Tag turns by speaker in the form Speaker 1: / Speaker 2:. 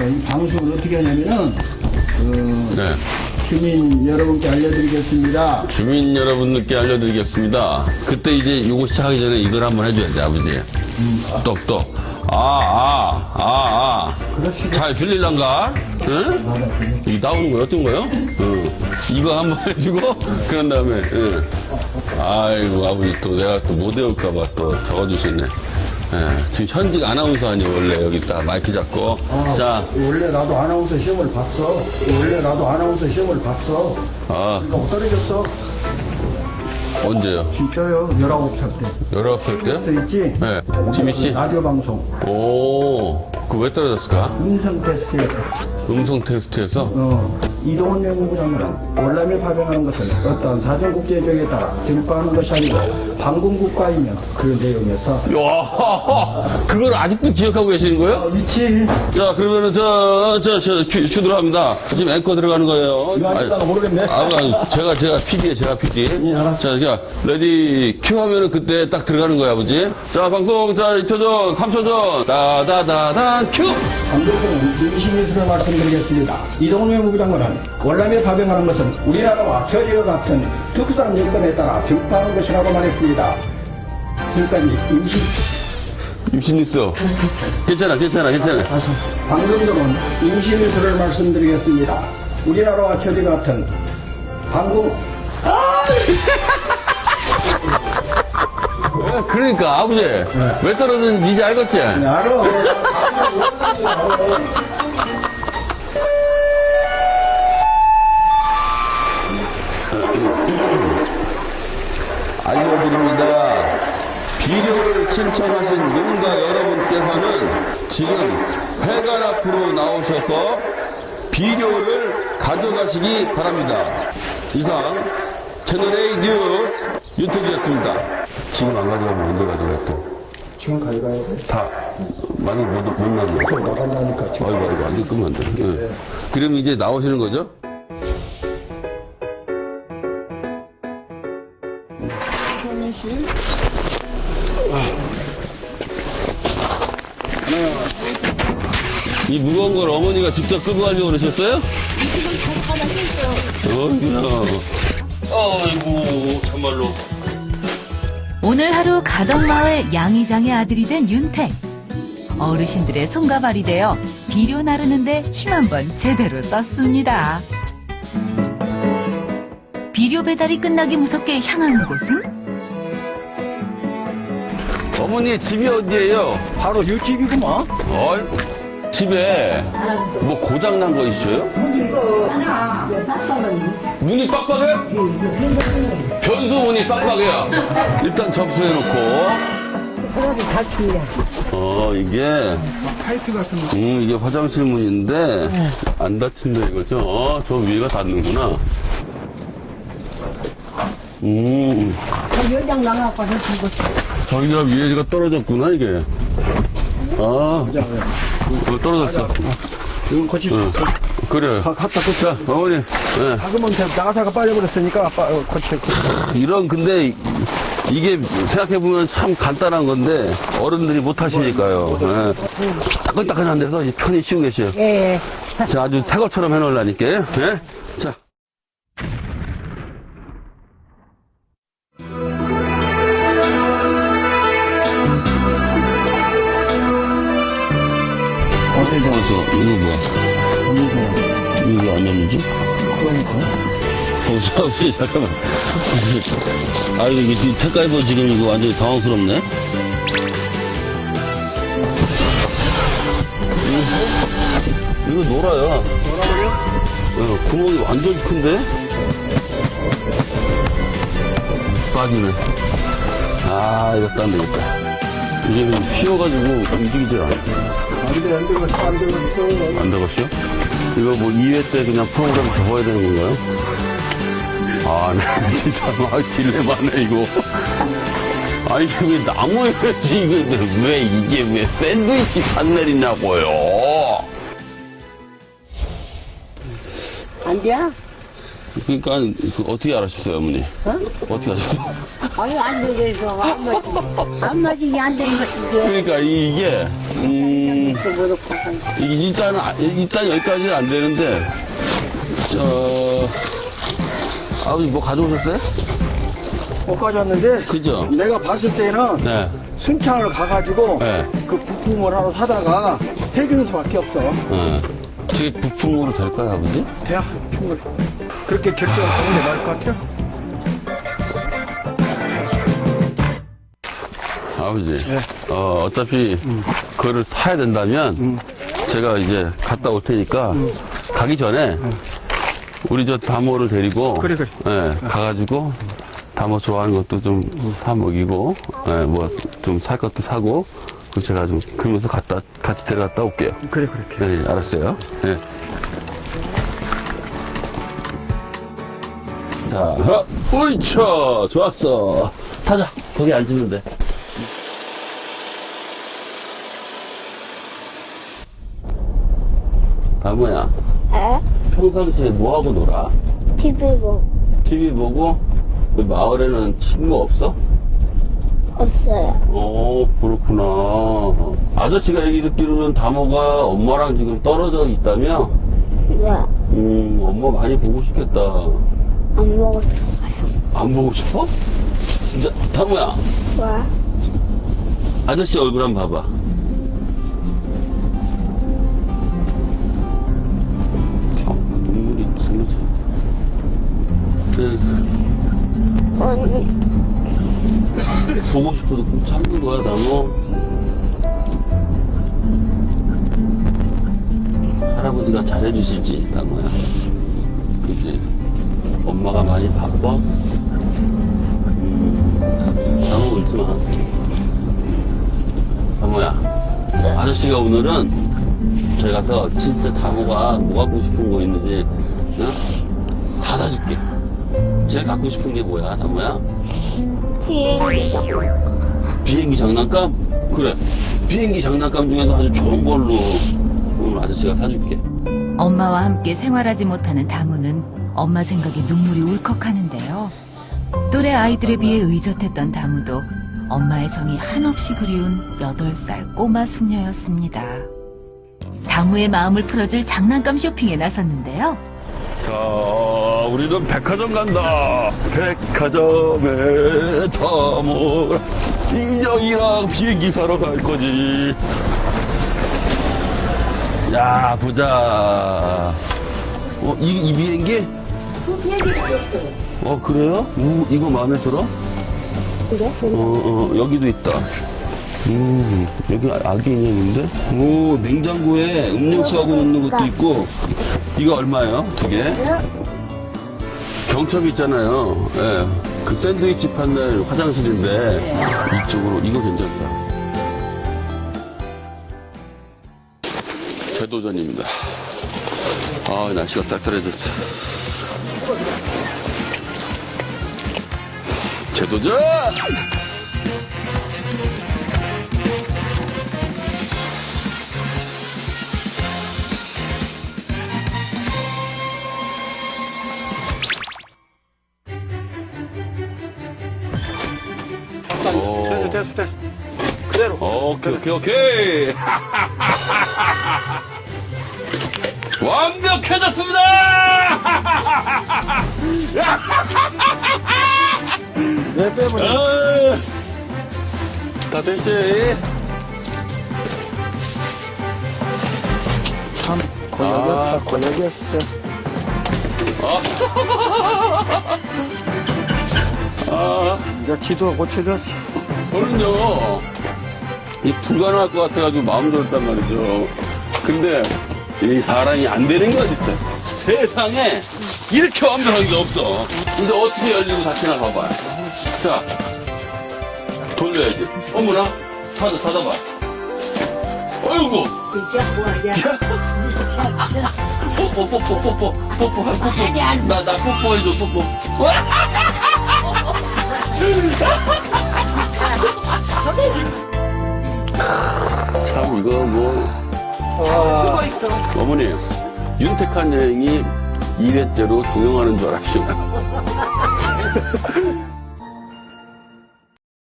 Speaker 1: 자, 이 방송을 어떻게 하냐면은 그
Speaker 2: 네.
Speaker 1: 주민 여러분께 알려드리겠습니다.
Speaker 2: 주민 여러분들께 알려드리겠습니다. 그때 이제 요거 시작하기 전에 이걸 한번 해줘야지, 아버지.
Speaker 1: 음, 아,
Speaker 2: 똑똑. 아, 아, 아, 아.
Speaker 1: 그렇지.
Speaker 2: 잘 들릴란가? 응?
Speaker 1: 아,
Speaker 2: 이 나오는 거 어떤 거요? 응. 이거 한번 해주고, 그런 다음에, 응. 아이고, 아버지 또 내가 또 못 외울까봐 또 적어주시네. 예, 지금 현직 아나운서 아니에요, 원래 여기 딱 마이크 잡고.
Speaker 1: 아,
Speaker 2: 자,
Speaker 1: 원래 나도 아나운서 시험을 봤어. 원래 나도 아나운서 시험을 봤어.
Speaker 2: 아,
Speaker 1: 그러니까 못 떨어졌어.
Speaker 2: 언제요?
Speaker 1: 진짜요? 19살 때.
Speaker 2: 19살 때요?
Speaker 1: 또 있지?
Speaker 2: 네. 지미 씨?
Speaker 1: 라디오 방송.
Speaker 2: 오, 그왜 떨어졌을까?
Speaker 1: 음성 테스트에서.
Speaker 2: 음성 테스트에서?
Speaker 1: 어, 이동훈 연구부 장관은 월남에 파병하는 것은 어떤 사정국제적에 따라 등반하는 것이 아니고 반공국가이며 그 내용에서
Speaker 2: 야, 그걸 아직도 기억하고 계시는 거예요?
Speaker 1: 어, 있지.
Speaker 2: 자, 그러면은 저, 저, 저, 큐, 큐 들어갑니다. 지금 앵커 들어가는 거예요.
Speaker 1: 이거
Speaker 2: 아니,
Speaker 1: 모르겠네.
Speaker 2: 아, 아, 제가, 제가 PD에 제가 PD.
Speaker 1: 예, 알았어.
Speaker 2: 자, 자, 레디 큐 하면은 그때 딱 들어가는 거야, 아버지. 자, 방송, 자, 2초 전, 3초 전, 다다다 단 큐!
Speaker 1: 방송은 임시미수를 말씀드리겠습니다. 이동훈 연구부 장관은 월남에 파병하는 것은 우리나라와 저지와 같은 특수한 여건에 따라 등반하는 것이라고 말했습니다. 지금까지 임시
Speaker 2: 임신있어. 괜찮아, 괜찮아, 괜찮아.
Speaker 1: 다시 방금 전은 임시미수를 말씀드리겠습니다. 우리나라와 저지 같은 방공
Speaker 2: 그러니까, 아버지. 왜 떨어졌는지 알겠지?
Speaker 1: 네, 알아.
Speaker 2: 알려드립니다. 비료를 신청하신 농가 여러분께서는 지금 회관 앞으로 나오셔서 비료를 가져가시기 바랍니다. 이상 채널A 뉴스 유튜브였습니다. 지금 안 가져가면 언제 가져가 또?
Speaker 1: 지금 가져가야 돼.
Speaker 2: 다 많이 못, 못 나는 거.
Speaker 1: 나간다니까 지금.
Speaker 2: 아이고, 아이고, 안 끄면 안 돼. 예. 그럼 이제 나오시는 거죠? 이 무거운 걸 어머니가 직접 끄고 가려고 그러셨어요? 어이구나. 아이고, 참말로.
Speaker 3: 오늘 하루 가덕마을 양이장의 아들이 된 윤택. 어르신들의 손과 발이 되어 비료 나르는데 힘 한번 제대로 썼습니다. 비료 배달이 끝나기 무섭게 향한 곳은
Speaker 2: 어머니 집이 어디예요?
Speaker 1: 바로 이 집이구만.
Speaker 2: 어이, 집에 뭐 고장 난 거 있어요? 문이 빡빡해? 변수 문이 빡빡해요. 일단 접수해놓고. 어, 이게. 음, 이게 화장실 문인데, 안 닫힌다 이거죠? 어, 저 위에가 닫는구나. 음, 저기가 위에가 떨어졌구나, 이게. 아, 어, 떨어졌어.
Speaker 1: 이건 고칠 수
Speaker 2: 응.
Speaker 1: 있어.
Speaker 2: 그래.
Speaker 1: 가- 갖다. 자,
Speaker 2: 어머니. 예.
Speaker 1: 박으면 나가사가 빠져버렸으니까 아빠 어, 고쳐.
Speaker 2: 이런 근데 이게 생각해보면 참 간단한 건데 어른들이 못 하시니까요. 예. 따끈따끈한 데서 편히 쉬고 계세요.
Speaker 4: 예.
Speaker 2: 자, 아주 새 것처럼 해놓으려니까. 예? 그래서 이거 뭐야? 이거 왜 안 열리지?
Speaker 1: 그러니까.
Speaker 2: 어, 서 잠깐만. 아, 이거, 이거, 택가이버 지금 이거 완전히 당황스럽네. 이거, 이거 노라야.
Speaker 1: 돌아버려?
Speaker 2: 어, 구멍이 완전 큰데? 빠지네. 아, 이거 딴 되겠다. 이게 휘어가지고 움직이질 않아.
Speaker 1: 안 돼, 안 되고, 안 되고, 있어.
Speaker 2: 안 되겠어요? 이거 뭐 2회 때 그냥 프로그램 접어야 되는 건가요? 아, 네, 진짜 막 딜레마네, 이거. 아니, 왜 나무에 지, 이게 왜, 이게 왜 샌드위치 판넬이냐고요?
Speaker 4: 안 돼?
Speaker 2: 그러니까 그 어떻게 알았어요, 어머니?
Speaker 4: 어?
Speaker 2: 어떻게 아셨어요?
Speaker 4: 아니, 안 되겠어. 안 맞지. 안 맞지, 안 되는 게
Speaker 2: 그러니까 이- 이게 음. 이게 일단 아- 일단 여기까지는 안 되는데 저 아버지 뭐 가져오셨어요?
Speaker 1: 못 가져왔는데
Speaker 2: 그죠?
Speaker 1: 내가 봤을 때는
Speaker 2: 네.
Speaker 1: 순창을 가가지고
Speaker 2: 네.
Speaker 1: 그 부품을 하나 사다가 해주는 수밖에 없어.
Speaker 2: 네. 저게 부품으로 될까요, 아버지?
Speaker 1: 돼야 충분히. 그렇게 결정을 하는 게 나을 것 같아요.
Speaker 2: 아버지,
Speaker 1: 네.
Speaker 2: 어, 어차피 그거를 사야 된다면
Speaker 1: 음.
Speaker 2: 제가 이제 갔다 올 테니까 가기 전에 우리 저 다모를 데리고
Speaker 1: 그래, 그래.
Speaker 2: 예, 가가지고 다모 좋아하는 것도 좀 사 먹이고 예, 뭐좀 살 것도 사고 그럼 제가 좀 그러면서 갔다 같이 데려갔다 올게요.
Speaker 1: 그래, 그렇게.
Speaker 2: 네, 알았어요. 네. 자, 어, 으이차, 좋았어. 타자, 거기 앉으면 돼. 다모야,
Speaker 5: 에?
Speaker 2: 평상시에 뭐하고 놀아?
Speaker 5: TV 보
Speaker 2: TV 보고? 그 마을에는 친구 없어?
Speaker 5: 없어요.
Speaker 2: 어, 그렇구나. 아저씨가 얘기 듣기로는 다모가 엄마랑 지금 떨어져 있다며?
Speaker 5: 왜?
Speaker 2: 음, 엄마 많이 보고 싶겠다.
Speaker 5: 안 먹었어요.
Speaker 2: 안 보고 싶어? 진짜, 다모야,
Speaker 5: 왜?
Speaker 2: 아저씨 얼굴 한번 봐봐. 그,
Speaker 5: 언니,
Speaker 2: 보고 싶어도 꼭 참는 거야, 다모. 할아버지가 잘해주시지, 다모야. 그지? 엄마가 많이 바빠? 음, 다모 울지 마. 다모야. 아저씨가 오늘은 저희 가서 진짜 다모가 뭐 갖고 싶은 거 있는지, 어? 제일 갖고 싶은 게 뭐야, 다모야?
Speaker 5: 비행기 장난.
Speaker 2: 비행기 장난감? 그래. 비행기 장난감 중에서 아주 좋은 걸로 오늘 아저씨가 사줄게.
Speaker 3: 엄마와 함께 생활하지 못하는 다모는 엄마 생각에 눈물이 울컥하는데요. 또래 아이들에 비해 의젓했던 다모도 엄마의 정이 한없이 그리운 8살 꼬마 숙녀였습니다. 다모의 마음을 풀어줄 장난감 쇼핑에 나섰는데요.
Speaker 2: 자, 우리는 백화점 간다. 백화점에 다모 인형이랑 비행기 사러 갈 거지. 야, 보자. 어, 이, 이 비행기? 어, 그래요? 음, 이거 마음에 들어?
Speaker 5: 그래?
Speaker 2: 어, 어, 여기도 있다. 음, 여기 아기 인형인데? 오, 냉장고에 음료수하고 넣는 것도 있고, 이거 얼마예요? 두 개? 경첩 있잖아요. 예. 그 샌드위치 판넬 화장실인데, 이쪽으로, 이거 괜찮다. 재도전입니다. 아, 날씨가 쌀쌀해졌어. 재도전!
Speaker 1: 됐어, 됐어. 그대로.
Speaker 2: 오케이, 오케이, 오케이. 완벽해졌습니다!
Speaker 1: 내 때문에.
Speaker 2: 아, 다 됐지?
Speaker 1: 참, 고역이었다,
Speaker 2: 아.
Speaker 1: 고역이었어.
Speaker 2: 아,
Speaker 1: 이제 지도 고쳐졌어.
Speaker 2: 저는요, 이 불가능할 것 같아가지고 마음 졸였단 말이죠. 근데 이 사람이 안 되는 게 어딨어요. 세상에 이렇게 완벽한 게 없어. 근데 어떻게 열리고 닫히나 봐봐요. 자, 돌려야지. 어머나, 닫아, 닫아봐. 어이구! 뽀뽀, 뽀뽀, 뽀뽀, 뽀뽀, 뽀뽀. 나, 나 뽀뽀해줘, 뽀뽀. 참, 이거 뭐. 어머니, 윤택한 여행이 2회째로 동영하는 줄 알았죠.